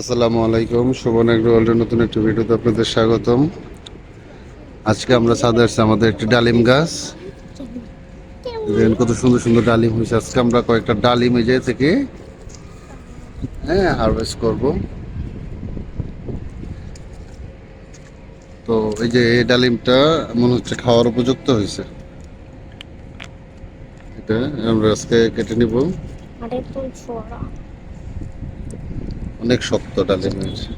আসসালামু আলাইকুম শোভন এগ্রোয়ালের নতুন একটি ভিডিওতে আপনাদের স্বাগতম। আজকে আমরা ছাদে আসছি আমাদের একটি ডালিম গাছ। কত সুন্দর সুন্দর ডালিম হয়েছে। আজকে আমরা কয়েকটা ডালিম এই থেকে হ্যাঁ হারভেস্ট করব। তো এই যে এই ডালিমটা মনে হচ্ছে খাওয়ার উপযুক্ত হয়েছে। এটা আমরা আজকে কেটে নিব। অনেক শক্ত ডালিম হয়েছে।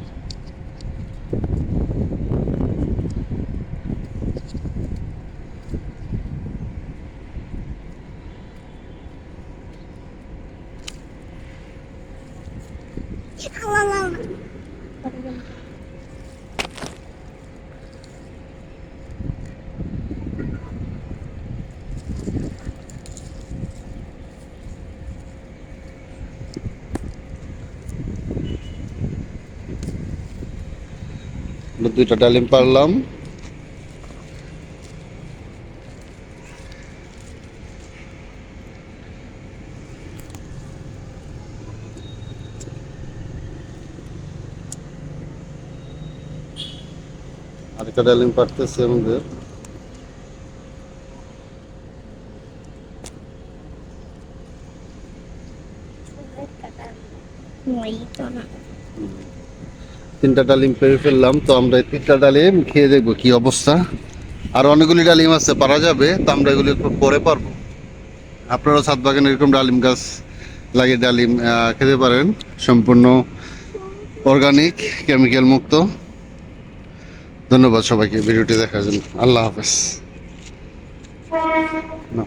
আমরা দুইটা ডালিম পারলাম আরেকটা ডালিম পারতেছে আমাদের মই তো না তিনটা ডালিম পেরে ফেললাম, তো আমরা এই তিনটা ডালিম খেয়ে দেখব কি অবস্থা। আর অনেকগুলি ডালিম আছে, পারা যাবে, তো আমরা এগুলি পরে পারব। আপনারাও ছাদ বাগানে এরকম ডালিম গাছ লাগিয়ে ডালিম খেতে পারেন। সম্পূর্ণ অর্গানিক কেমিক্যাল মুক্ত। ধন্যবাদ সবাইকে ভিডিওটি দেখার জন্য। আল্লাহ হাফেজ। না।